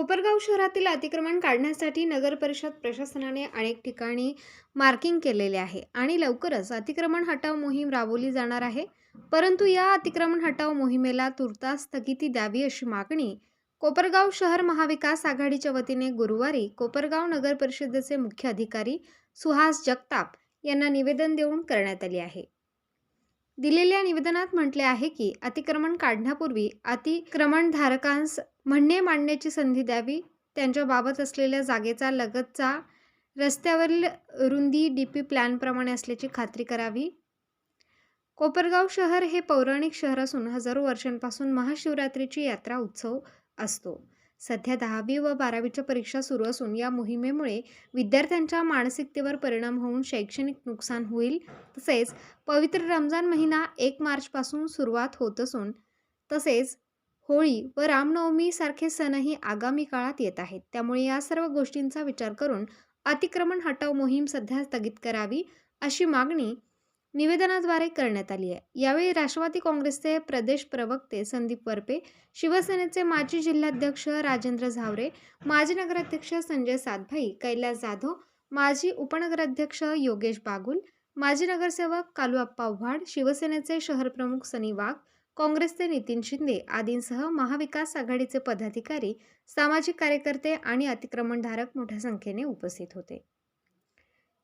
कोपरगाव शहरातील अतिक्रमण काढण्यासाठी नगर परिषद प्रशासनाने अनेक ठिकाणी मार्किंग केलेले आहे आणि लवकरच अतिक्रमण हटाव मोहीम राबवली जाणार आहे. परंतु या अतिक्रमण हटाव मोहिमेला तुर्तास स्थगिती द्यावी अशी मागणी कोपरगाव शहर महाविकास आघाडीच्या वतीने गुरुवारी कोपरगाव नगर परिषदेचे मुख्य अधिकारी सुहास जगताप यांना निवेदन देऊन करण्यात आली आहे. दिलेल्या निवेदनात म्हटले आहे की अतिक्रमण काढण्यापूर्वी अतिक्रमणधारकांस म्हणणे मांडण्याची संधी द्यावी. त्यांच्याबाबत असलेल्या जागेचा लगतचा रस्त्यावरील रुंदी डी पी प्लॅनप्रमाणे असल्याची खात्री करावी. कोपरगाव शहर हे पौराणिक शहर असून हजारो वर्षांपासून महाशिवरात्रीची यात्रा उत्सव असतो. सध्या दहावी व बारावीच्या परीक्षा सुरू असून या मोहिमेमुळे विद्यार्थ्यांच्या मानसिकतेवर परिणाम होऊन शैक्षणिक नुकसान होईल. तसेच पवित्र रमजान महिना एक मार्चपासून सुरुवात होत असून तसेच होळी व रामनवमी सारखे सणही आगामी काळात येत आहेत. त्यामुळे या सर्व गोष्टींचा विचार करून अतिक्रमण हटाव मोहीम सध्या स्थगित करावी अशी मागणी निवेदनाद्वारे करण्यात आली आहे. यावेळी राष्ट्रवादी काँग्रेसचे प्रदेश प्रवक्ते संदीप वरपे शिवसेनेचे माजी जिल्हाध्यक्ष राजेंद्र झावरे माजी नगराध्यक्ष संजय सातभाई कैलास जाधव माजी उपनगराध्यक्ष योगेश बागुल माजी नगरसेवक कालूअप्पा उव्हाड शिवसेनेचे शहरप्रमुख सनी वाघ काँग्रेसचे नितीन शिंदे आदींसह महाविकास आघाडीचे पदाधिकारी सामाजिक कार्यकर्ते आणि अतिक्रमणधारक मोठ्या संख्येने उपस्थित होते.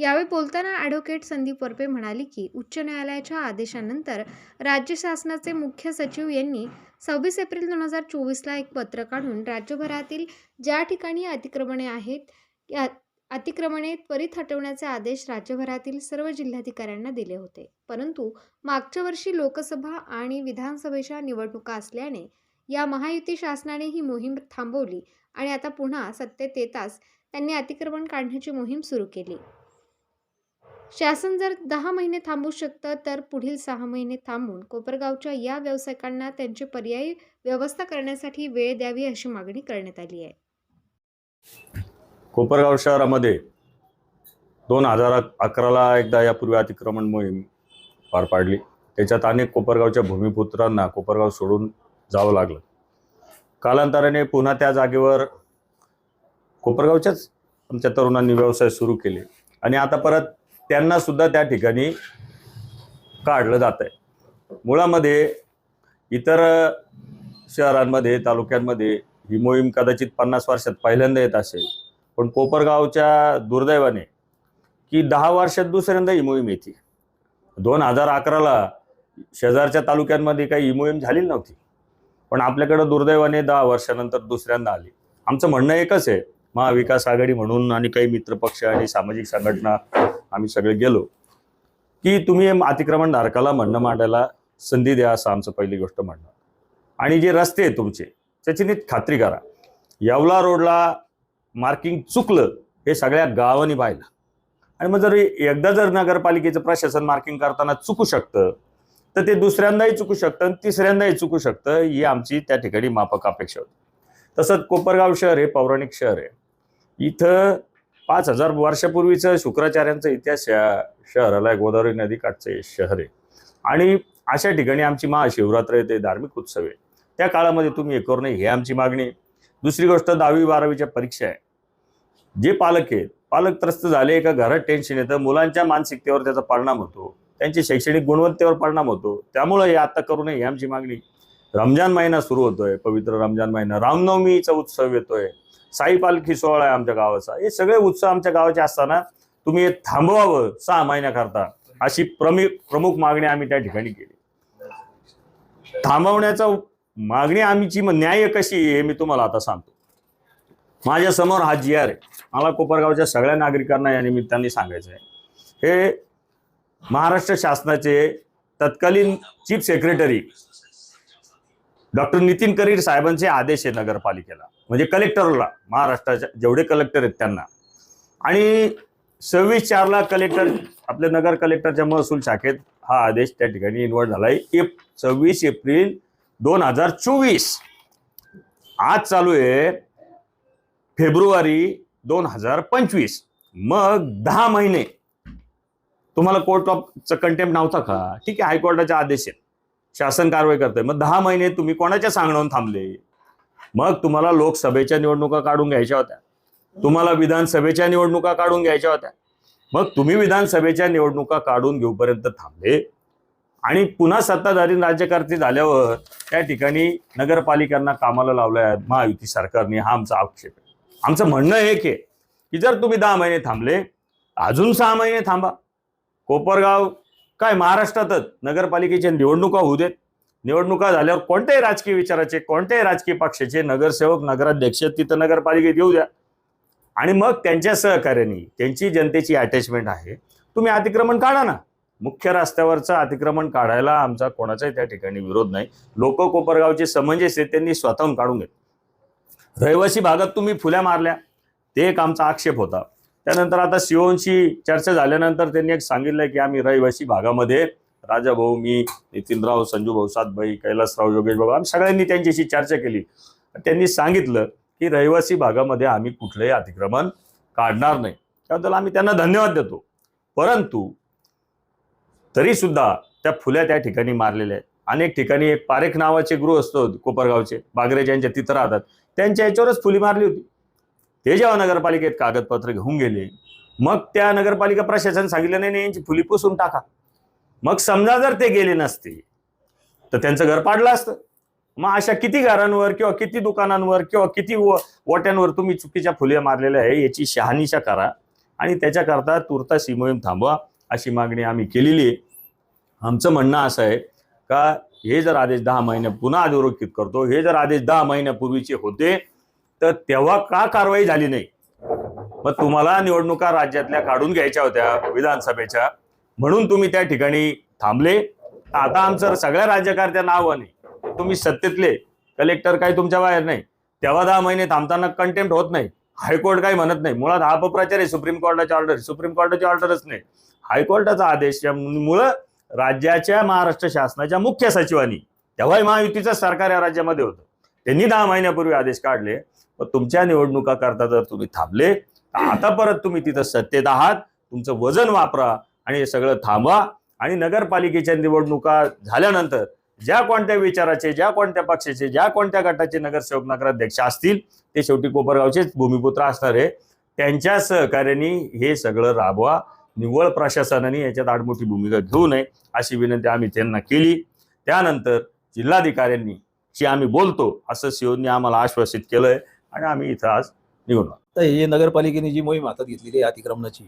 यावेळी बोलताना ॲडव्होकेट संदीप वरपे म्हणाले की उच्च न्यायालयाच्या आदेशानंतर राज्य शासनाचे मुख्य सचिव यांनी सव्वीस एप्रिल दोन हजार चोवीसला एक पत्र काढून राज्यभरातील ज्या ठिकाणी अतिक्रमणे आहेत या अतिक्रमणे त्वरित हटवण्याचे आदेश राज्यभरातील सर्व जिल्हाधिकाऱ्यांना दिले होते. परंतु मागच्या वर्षी लोकसभा आणि विधानसभेच्या निवडणुका असल्याने या महायुती शासनाने ही मोहीम थांबवली आणि आता पुन्हा सत्तेत येताच त्यांनी अतिक्रमण काढण्याची मोहीम सुरू केली. शासन जर दहा महिने थांबू शकतं तर पुढील सहा महिने थांबून कोपरगावच्या या व्यावसायिकांना त्यांची पर्यायी व्यवस्था करण्यासाठी वेळ द्यावी अशी मागणी करण्यात आली आहे. कोपरगाव शहरामध्ये दोन हजार अकराला एकदा यापूर्वी अतिक्रमण मोहीम पार पाडली. त्याच्यात अनेक कोपरगावच्या भूमिपुत्रांना कोपरगाव सोडून जावं लागलं. कालांतराने पुन्हा त्या जागेवर कोपरगावच्याच आमच्या तरुणांनी व्यवसाय सुरू केले. आणि आता परत त्यांना सुद्धा त्या ठिकाणी काढलं जात आहे मुळामध्ये इतर शहरांमध्ये तालुक्यांमध्ये ही मोहीम कदाचित पन्नास वर्षात पहिल्यांदा येत असेल. पण कोपरगावच्या दुर्दैवाने की दहा वर्षात दुसऱ्यांदा ही मोहीम येते. दोन हजार अकराला शेजारच्या तालुक्यांमध्ये काही ही मोहीम झालेली नव्हती. पण आपल्याकडं दुर्दैवाने दहा वर्षानंतर दुसऱ्यांदा आली. आमचं म्हणणं एकच आहे महाविकास आघाडी म्हणून आणि काही मित्रपक्ष आणि सामाजिक संघटना आम्ही सगळे गेलो की तुम्ही अतिक्रमण धारकाला म्हणणं मांडायला संधी द्या असं आमचं पहिली गोष्ट म्हणणं. आणि जे रस्ते आहेत तुमचे त्याची नीट खात्री करा. येवला रोडला मार्किंग चुकलं हे सगळ्या गावांनी पाहिलं. आणि मग जर एकदा जर नगरपालिकेचं प्रशासन मार्किंग करताना चुकू शकतं तर ते दुसऱ्यांदाही चुकू शकतं आणि तिसऱ्यांदाही चुकू शकतं ही आमची त्या ठिकाणी माफक अपेक्षा होती. तसंच कोपरगाव शहर हे पौराणिक शहर आहे. इथं पाच हजार वर्षापूर्वीचं शुक्राचार्यांचा इतिहास या शहराला गोदावरी नदी काठचं हे शहर आहे. आणि अशा ठिकाणी आमची महाशिवरात्र येते धार्मिक उत्सव आहे. त्या काळामध्ये तुम्ही हे करू नये हे आमची मागणी दुसरी गोष्ट दहावी बारावीच्या परीक्षा आहे. जे पालक आहेत पालक त्रस्त झाले का घरात टेन्शन येतं मुलांच्या मानसिकतेवर त्याचा परिणाम होतो त्यांची शैक्षणिक गुणवत्तेवर परिणाम होतो त्यामुळं हे आता करू नये ही आमची मागणी रमजान महिना सुरू होतोय पवित्र रमजान महिना रामनवमीचा उत्सव येतोय. साई पालखी सोहळा आहे आमच्या गावाचा. हे सगळे उत्सव आमच्या गावाचे असताना तुम्ही हे थांबवावं सहा महिन्याकरता अशी प्रमुख प्रमुख मागणी आम्ही त्या ठिकाणी केली. थांबवण्याचा मागणी आमची मग न्याय कशी हे मी तुम्हाला आता सांगतो. माझ्यासमोर हा जी आर आहे. मला कोपरगावच्या सगळ्या नागरिकांना या निमित्ताने सांगायचं आहे. हे महाराष्ट्र शासनाचे तत्कालीन chief secretary doctor Nitin Karir साहेबांचे आदेश आहे नगरपालिकेला म्हणजे कलेक्टरला महाराष्ट्राच्या जेवढे कलेक्टर आहेत त्यांना. आणि सव्वीस चारला कलेक्टर आपल्या नगर कलेक्टरच्या महसूल शाखेत हा आदेश त्या ठिकाणी इन्व्हॉल्व झाला आहे सव्वीस एप्रिल दोन हजार चोवीस. आज चालू आहे फेब्रुवारी दोन हजार पंचवीस. मग दहा महिने. तुम्हाला कोर्ट ऑफचा कंटेम्प नव्हता का? ठीक आहे हायकोर्टाचा आदेश आहे शासन कारवाई करतंय. मग दहा महिने तुम्ही कोणाच्या सांगण्यावर थांबले? मग तुम्हाला लोकसभेच्या निवडणुका काढून घ्यायच्या होत्या. तुम्हाला विधानसभेच्या निवडणुका काढून घ्यायच्या होत्या. मग तुम्ही विधानसभेच्या निवडणुका काढून घेऊपर्यंत थांबले. आणि पुन्हा सत्ताधारी राज्यकर्ते झाल्यावर त्या ठिकाणी नगरपालिकांना कामाला लावलंय महायुती सरकारने. हा आमचा आक्षेप आहे. आमचं म्हणणं एक आहे की जर तुम्ही दहा महिने थांबले अजून सहा महिने थांबा. कोपरगाव काय महाराष्ट्रातच नगरपालिकेच्या निवडणुका होऊ देत. निवडणुका झाल्यावर कोणत्याही राजकीय विचाराचे कोणत्याही राजकीय पक्षाचे नगरसेवक नगराध्यक्ष तिथं नगरपालिकेत येऊ द्या. आणि मग त्यांच्या सहकार्याने त्यांची जनतेची अटॅचमेंट आहे. तुम्ही अतिक्रमण काढा ना. मुख्य रस्त्यावरचं अतिक्रमण काढायला आमचा कोणाचाही त्या ठिकाणी विरोध नाही. लोक कोपरगावचे समंजस आहेत त्यांनी स्वतःहून काढून घेत रहिवासी भागात तुम्ही फुल्या मारल्या. ते एक आमचा आक्षेप होता. त्यानंतर आता सीओनशी चर्चा झाल्यानंतर त्यांनी एक सांगितलं की आम्ही रहिवासी भागामध्ये राजाभाऊ मी नितीनराव संजूभाऊ सातभाई कैलासराव योगेश बाबा आम्ही सगळ्यांनी त्यांच्याशी चर्चा केली. त्यांनी सांगितलं की रहिवासी भागामध्ये आम्ही कुठलंही अतिक्रमण काढणार नाही. त्याबद्दल आम्ही त्यांना धन्यवाद देतो. परंतु तरी सुद्धा त्या फुल्या त्या ठिकाणी मारलेल्या आहेत. अनेक ठिकाणी एक पारेख नावाचे गृह असतो कोपरगावचे. बागरेज यांच्या तिथं राहतात. त्यांच्या याच्यावरच फुली मारली होती. ते जेव्हा नगरपालिकेत कागदपत्र घेऊन गेले मग त्या नगरपालिका प्रशासन सांगितलं नाही नाही यांची फुली पुसून टाका. मग समजा जर ते गेले नसते तर त्यांचं घर पाडलं असतं. मग अशा किती घरांवर किंवा किती दुकानांवर किंवा किती व- वाट्यांवर तुम्ही चुकीच्या फुल्या मारलेल्या आहे याची शहानिशा करा आणि त्याच्याकरता तुर्तास ही मोहीम थांबवा अशी मागणी आम्ही केलेली आहे. आमचं म्हणणं असं आहे का हे जर आदेश दहा महिने पुन्हा अधोरेखित करतो हे जर आदेश दहा महिन्यापूर्वीचे होते तर तेव्हा का कारवाई झाली नाही? मग तुम्हाला निवडणुका राज्यातल्या काढून घ्यायच्या होत्या विधानसभेच्या. म्हणून तुम्ही त्या ठिकाणी थांबले. आता आमचं सगळ्या राज्यकर्त्या नाव नाही तुम्ही सत्तेतले. कलेक्टर काही तुमच्या बाहेर नाही. तेव्हा दहा महिने थांबताना कंटेम्प्ट होत नाही. हायकोर्ट काही म्हणत नाही. मुळात हा अपप्रचार आहे सुप्रीम कोर्टाची ऑर्डर सुप्रीम कोर्टाची ऑर्डरच नाही. हायकोर्टाचा आदेश मुळ राज्याच्या महाराष्ट्र शासनाच्या मुख्य सचिवांनी तेव्हाही महायुतीचं सरकार या राज्यामध्ये होतं. त्यांनी दहा महिन्यापूर्वी आदेश काढले. तुमच्या निवडणुका करता जर तुम्ही थांबले आता परत तुम्ही तिथं सत्तेत आहात तुमचं वजन वापरा आणि हे सगळं थांबवा. आणि नगरपालिकेच्या निवडणुका झाल्यानंतर ज्या कोणत्या विचाराचे ज्या कोणत्या पक्षाचे ज्या कोणत्या गटाचे नगरसेवक नगराध्यक्ष असतील ते शेवटी कोपरगावचेच भूमिपुत्र असणार आहे. त्यांच्या सहकार्याने हे सगळं राबवा. निव्वळ प्रशासनाने याच्यात आडमोठी भूमिका घेऊ नये अशी विनंती आम्ही त्यांना केली. त्यानंतर जिल्हाधिकाऱ्यांनी जी आम्ही बोलतो असं सीओनी आम्हाला आश्वासित केलंय. आणि आम्ही इथं आज निघून तर हे नगरपालिकेने जी मोहीम हातात घेतलेली आहे अतिक्रमणाची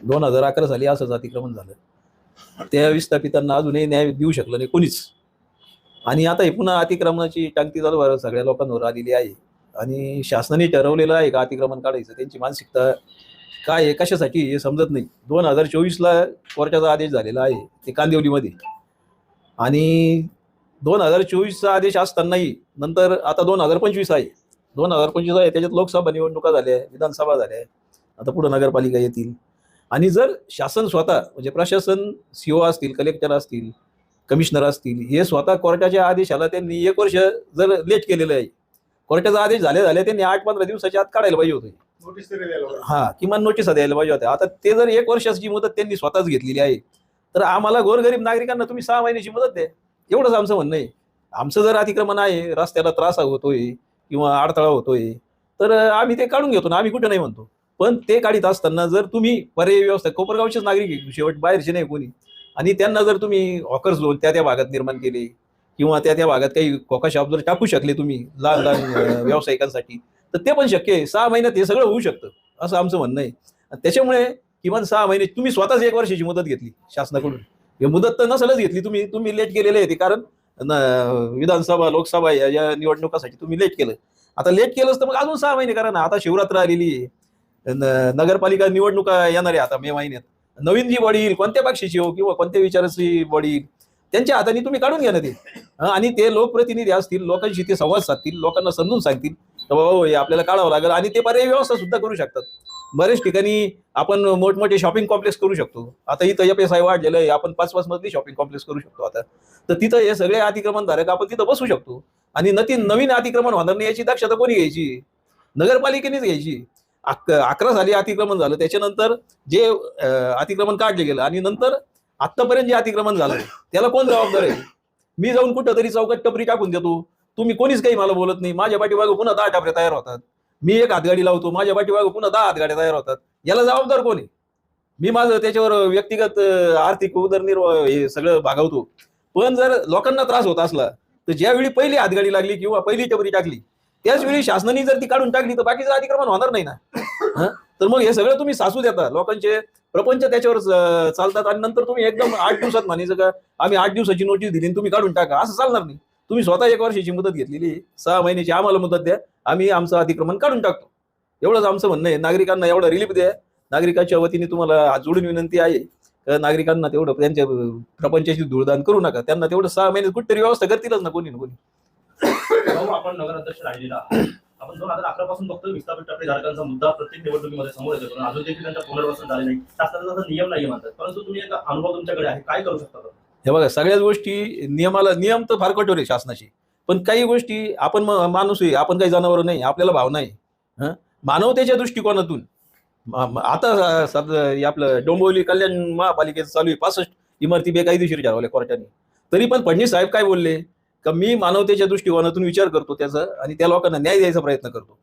दोन हजार अकरा साली असंच अतिक्रमण झालं. त्या विस्थापितांना अजूनही न्याय देऊ शकलं नाही कोणीच. आणि आता हे पुन्हा अतिक्रमणाची टांगती चालू सगळ्या लोकांवर आलेली आहे. आणि शासनाने ठरवलेलं आहे का अतिक्रमण काढायचं त्यांची मानसिकता काय आहे कशासाठी हे समजत नाही. दोन हजार चोवीसला कोर्टाचा आदेश झालेला आहे ते कांदिवलीमध्ये. आणि दोन हजार चोवीसचा आदेश असतानाही नंतर आता दोन हजार पंचवीस आहे. दोन हजार पंचवीस आहे. त्याच्यात लोकसभा निवडणुका झाल्या विधानसभा झाल्या आता पुढे नगरपालिका येतील. आणि जर शासन स्वतः म्हणजे प्रशासन सीओ असतील कलेक्टर असतील कमिशनर असतील हे स्वतः कोर्टाच्या आदेशाला त्यांनी एक वर्ष जर लेट केलेलं आहे. कोर्टाचा आदेश झाले झाले त्यांनी आठ पंधरा दिवसाच्या आत काढायला पाहिजे होते. हा किमान नोटीस द्यायला पाहिजे होत्या आता ते जर एक वर्षाची मुदत त्यांनी स्वतःच घेतलेली आहे तर आम्हाला गोरगरीब नागरिकांना तुम्ही सहा महिन्याची मुदत द्या. एवढंच आमचं म्हणणं आहे. आमचं जर अतिक्रमण आहे रस्त्याला त्रास होतोय किंवा अडथळा होतोय तर आम्ही ते काढून घेतो ना आम्ही कुठं नाही म्हणतो. पण ते काढीत असताना जर तुम्ही पर्यायी व्यवस्था कोपरगावचेच नागरिक आहे, शेवट बाहेरचे नाही कोणी. आणि त्यांना जर तुम्ही हॉकर्स लोन त्या त्या भागात निर्माण केले किंवा त्या त्या भागात काही कोका शॉप जर टाकू शकले तुम्ही लहान लहान व्यावसायिकांसाठी तर ते पण शक्य आहे. सहा महिन्यात हे सगळं होऊ शकतं असं आमचं म्हणणं आहे. आणि त्याच्यामुळे किमान सहा महिने तुम्ही स्वतःच एक वर्षाची मुदत घेतली शासनाकडून. हे मुदत तर नसेलच घेतली तुम्ही तुम्ही लेट केलेले आहे ते कारण विधानसभा लोकसभा या या निवडणुकासाठी तुम्ही लेट केलं. आता लेट केलंच तर मग अजून सहा महिने करा ना. आता शिवरात्र आलेली आहे. नगरपालिका निवडणुका येणार आहे आता मे महिन्यात. नवीन जी बॉडी येईल कोणत्या पक्षाची हो किंवा कोणत्या विचाराची बॉडी येईल त्यांच्या हाताने तुम्ही काढून घ्या ना ते. आणि ते लोकप्रतिनिधी असतील लोकांशी ते संवाद साधतील लोकांना समजून सांगतील तर बाबा हो, हे आपल्याला काढावं लागेल आणि ते पर्याय व्यवस्था सुद्धा करू शकतात. बरेच ठिकाणी आपण मोठमोठे शॉपिंग कॉम्प्लेक्स करू शकतो. आता इथं एफ एस आय वाढलेलं आहे आपण पाच पाच मधली शॉपिंग कॉम्प्लेक्स करू शकतो आता. तर तिथं हे सगळे अतिक्रमणधारक आपण तिथं बसू शकतो. आणि नती नवीन अतिक्रमण होणार नाही याची दक्षता कोणी घ्यायची? नगरपालिकेनेच घ्यायची. अक अकरा साली अतिक्रमण झालं त्याच्यानंतर जे अतिक्रमण काढले गेलं आणि नंतर आत्तापर्यंत जे अतिक्रमण झालं त्याला कोण जबाबदार आहे? मी जाऊन कुठं तरी चौकात टपरी टाकून देतो. तुम्ही कोणीच काही मला बोलत नाही. माझ्या पाठीमागे पुन्हा दहा टापऱ्या तयार होतात. मी एक हातगाडी लावतो माझ्या पाठीमागे पुन्हा दहा हातगाड्या तयार होतात. याला जबाबदार कोण आहे? मी माझं त्याच्यावर व्यक्तिगत आर्थिक उदरनिर्वाह हे सगळं भागवतो. पण जर लोकांना त्रास होत असला तर ज्यावेळी पहिली हातगाडी लागली किंवा पहिली टपरी टाकली त्याच वेळी शासनाने जर ती काढून टाकली तर बाकीचं अतिक्रमण होणार नाही ना? तर मग हे सगळं तुम्ही सासू देता. लोकांचे प्रपंच त्याच्यावर चालतात आणि नंतर तुम्ही एकदम आठ दिवसात म्हणायचं का आम्ही आठ दिवसाची नोटीस दिली तुम्ही काढून टाका. असं चालणार नाही. तुम्ही स्वतः एक वर्षाची मुदत घेतलेली सहा महिन्याची आम्हाला मुदत द्या. आम्ही आमचं अतिक्रमण काढून टाकतो. एवढंच आमचं म्हणणं आहे. नागरिकांना एवढं रिलीफ द्या. नागरिकांच्या वतीने तुम्हाला जोडून विनंती आहे नागरिकांना तेवढं त्यांच्या प्रपंचाची धुळदान करू नका. त्यांना तेवढं सहा महिन्यात कुठतरी व्यवस्था करतीलच ना कोणी ना कोणी. आपण नगराध्यक्ष राहिलेला आपण दोन हजार अकरा पासून बघतो विस्थापित टप्पे धारकांचा मुद्दा प्रत्येक निवडणुकीमध्ये समोर येतो. पण अजून देखील त्यांचा पुनर्वसन झाले नाही. शासनाचा नियम नाही म्हणतात. परंतु तुम्ही एक अनुभव तुमच्याकडे आहे. काय करू शकता? हे बघा सगळ्याच गोष्टी नियमाला नियम तर फार कठोर आहे शासनाची. पण काही गोष्टी आपण माणूस आहे आपण काही जनावर नाही आपल्याला भाव नाही. मानवतेच्या दृष्टिकोनातून. आता सद आपलं डोंबिवली कल्याण महापालिकेचं चालू आहे पासष्ट इमारती बेकायदेशीर ठरवल्या कोर्टाने. तरी पण फडणवीस साहेब काय बोलले? का मी मानवतेच्या दृष्टिकोनातून विचार करतो त्याचा आणि त्या लोकांना न्याय द्यायचा प्रयत्न करतो.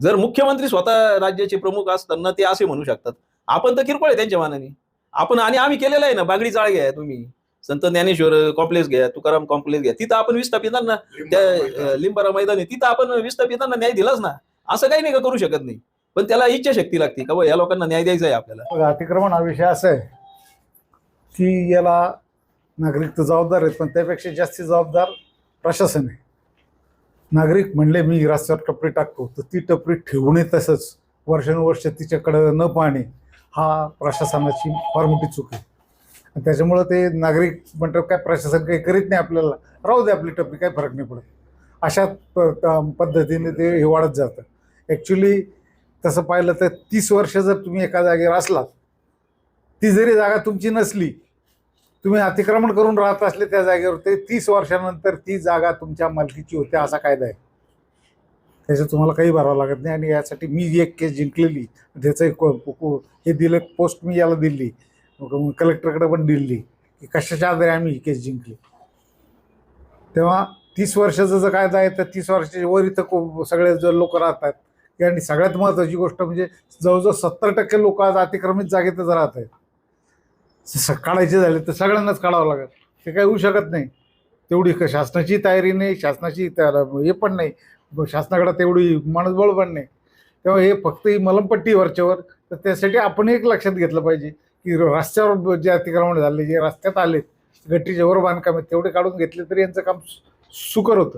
जर मुख्यमंत्री स्वतः राज्याचे प्रमुख असताना ते असे म्हणू शकतात. आपण तर किरकोळ आहे त्यांच्या मानाने. आपण आणि आम्ही केलेलं आहे ना बागडी चाळ घ्या तुम्ही. संत ज्ञानेश्वर कॉम्प्लेक्स घ्या तुकाराम कॉम्प्लेक्स घ्या तिथं आपण विस्थापितांना त्या लिंबारा मैदान तिथं आपण विस्थापितांना न्याय दिलाच ना. असं काही नाही का करू शकत नाही. पण त्याला इच्छाशक्ती लागते का बुवा या लोकांना न्याय द्यायचा आहे आपल्याला. बघा अतिक्रमण हा विषय असा आहे. की याला नागरिक तर जबाबदार आहेत पण त्यापेक्षा जास्ती जबाबदार प्रशासन आहे. नागरिक म्हणले मी रस्त्यावर टपरी टाकतो. तर ती टपरी ठेवणे तसंच वर्षानुवर्ष तिच्याकडं न पाहणे हा प्रशासनाची फार मोठी चूक आहे. त्याच्यामुळं ते नागरिक म्हणतात काय प्रशासन काही करीत नाही आपल्याला. राहू दे आपली टपरी काही फरक नाही पडत. अशा प- पद्धतीने ते हे वाढत जातं. ॲक्च्युली तसं पाहिलं तर तीस वर्ष जर तुम्ही एका जागेवर असलात ती जरी जागा तुमची नसली तुम्ही अतिक्रमण करून राहत असले त्या जागेवर ते तीस वर्षानंतर ती जागा तुमच्या मालकीची होते असा कायदा आहे. त्याच्यात तुम्हाला काही भरावं लागत नाही आणि यासाठी मी एक केस जिंकलेली त्याचं एक हे दिलं पोस्ट मी याला दिली. कलेक्टरकडे पण दिली. की कशाच्या आधारे आम्ही ही केस जिंकली? तेव्हा तीस वर्षाचा जर कायदा आहे तर तीस वर्षाच्या वर इथं को सगळे जर लोक राहतात. आणि सगळ्यात महत्त्वाची गोष्ट म्हणजे जवळजवळ सत्तर टक्के लोक आज अतिक्रमित जागेतच राहत आहेत. काढायचे झाले तर सगळ्यांनाच काढावं लागेल. ते काही होऊ शकत नाही. तेवढी क- शासनाची तयारी नाही शासनाची हे पण नाही. शासनाकडं शासनाकडे तेवढी माणसबळ पण नाही. तेव्हा हे फक्त ही मलमपट्टी वरच्यावर. तर त्यासाठी आपण एक लक्षात घेतलं पाहिजे. की रस्त्यावर जे अतिक्रमण झाले जे रस्त्यात आले गट्टी वर बांधकाम आहेत तेवढे काढून घेतले तरी यांचं काम सुकर होतं.